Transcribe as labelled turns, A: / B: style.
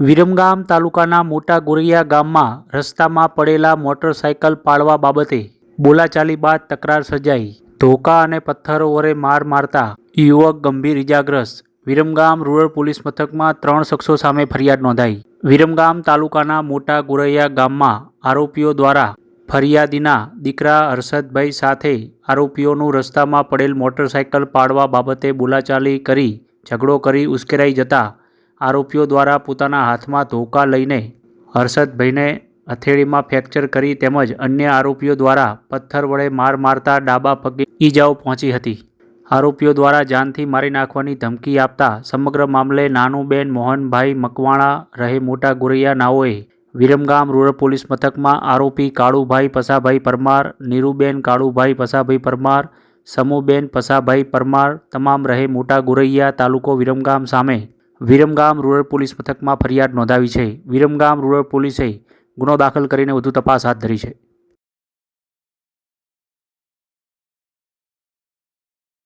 A: વિરમગામ તાલુકાના મોટા ગોરૈયા ગામમાં રસ્તામાં પડેલા મોટરસાયકલ પાળવા બાબતે બોલાચાલી બાદ તકરાર સર્જાઈ. ધોકા અને પથ્થરો વડે માર મારતા યુવક ગંભીર ઇજાગ્રસ્ત. વિરમગામ રૂરલ પોલીસ મથકમાં ત્રણ શખ્સો સામે ફરિયાદ નોંધાઈ. વિરમગામ તાલુકાના મોટા ગોરૈયા ગામમાં આરોપીઓ દ્વારા ફરિયાદીના દીકરા હર્ષદભાઈ સાથે આરોપીઓનું રસ્તામાં પડેલ મોટરસાયકલ પાડવા બાબતે બોલાચાલી કરી ઝઘડો કરી ઉશ્કેરાઈ જતા આરોપીઓ દ્વારા પોતાના હાથમાં ધોકા લઈને હર્ષદભાઈને હથેળીમાં ફ્રેક્ચર કરી તેમજ અન્ય આરોપીઓ દ્વારા પથ્થર વડે માર મારતા ડાબા પગે ઈજાઓ પહોંચી હતી. આરોપીઓ દ્વારા જાનથી મારી નાખવાની ધમકી આપતા સમગ્ર મામલે નાનુબેન મોહનભાઈ મકવાણા રહે મોટા ગોરૈયા નાઓએ વિરમગામ રૂરલ પોલીસ મથકમાં આરોપી કાળુભાઈ પસાભાઈ પરમાર, નીરુબેન કાળુભાઈ પસાભાઈ પરમાર, સમુબેન પસાભાઈ પરમાર, તમામ રહે મોટા ગોરૈયા તાલુકો વિરમગામ સામે વિરમગામ રૂરલ પોલીસ મથકમાં ફરિયાદ નોંધાવી છે. વિરમગામ રૂરલ પોલીસે ગુનો દાખલ કરીને વધુ તપાસ હાથ ધરી છે.